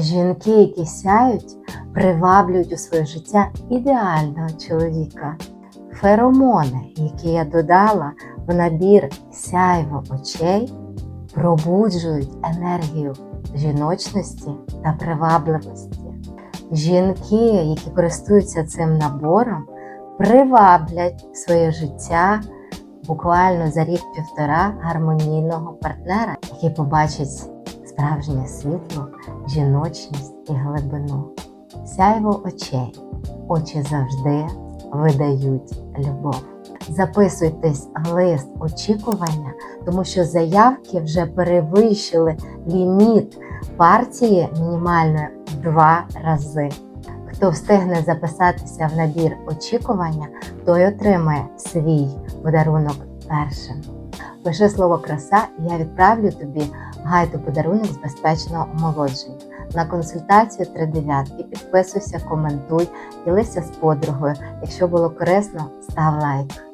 Жінки, які сяють, приваблюють у своє життя ідеального чоловіка. Феромони, які я додала в набір сяйво очей, пробуджують енергію жіночності та привабливості. Жінки, які користуються цим набором, приваблять своє життя буквально за рік-півтора гармонійного партнера, який побачить справжнє світло, жіночність і глибину. Сяйво очей. Очі завжди видають любов. Записуйтесь в лист очікування, тому що заявки вже перевищили ліміт партії мінімальної в два рази. Хто встигне записатися в набір очікування, той отримає свій подарунок першим. Пиши слово краса, і я відправлю тобі гайду подарунок з безпечного омолодження. На консультацію 3 дев'ятки. Підписуйся, коментуй, ділися з подругою. Якщо було корисно, став лайк.